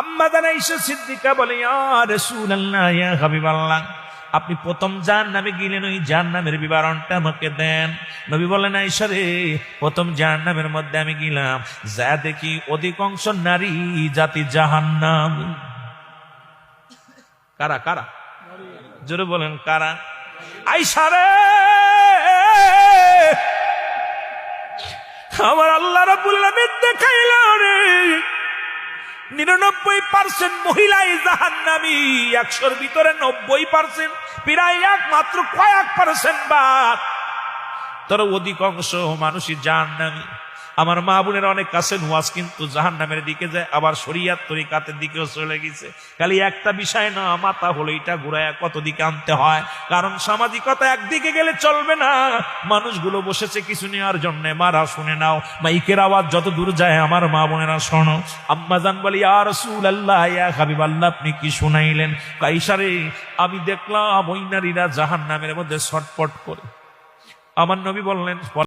আম্মা জানা ঈশা সিদ্দিকা বলে আপনি প্রথম জান নামে গেলেন, ওই জান নামের বিবরণটা আমাকে দেন। নবী বলেন আইসা রে, প্রথম জান নামের মধ্যে আমি গেলাম। যা দেখি অধিকাংশ নারী জাতি জাহান্নাম। কারা কারা? জোরে বলেন, কারা? আইসা রে! আমার আল্লাহ রাব্বুল আলামিন দেখাইল রে। নিরানব্বই পার্সেন্ট মহিলাই জাহান্নামি, একশোর ভিতরে নব্বই পার্সেন্ট প্রায় একমাত্র কয়েক পার্সেন্ট বাদ। তোর অধিকাংশ মানুষই জাহান্নামি। আমার মা বোনের অনেক কাছে ওয়াজ কিন্তু জাহান্নামের দিকে যায়, আবার শরিয়াত তরিকাতের দিকেও চলে গেছে। খালি একটা বিষয় না, মাথা হলো এটা ঘুরায় কত দিকে আনতে হয়? কারণ সামাজিকতা একদিকে গেলে চলবে না। মানুষগুলো বসেছে কিছু নেওয়ার জন্য, মারা শুনে নাও। মাইকের আওয়াজ যত দূর যায়, আমার মা বোনেরা শোনো। আম্মাজান বলি আর রসুল আল্লাহ ইয়া হাবিব আল্লাহ আপনি কি শুনাইলেন? কাইসারে আমি দেখলাম ওই নারীরা জাহান নামের মধ্যে ছটপট করে। আমার নবী বললেন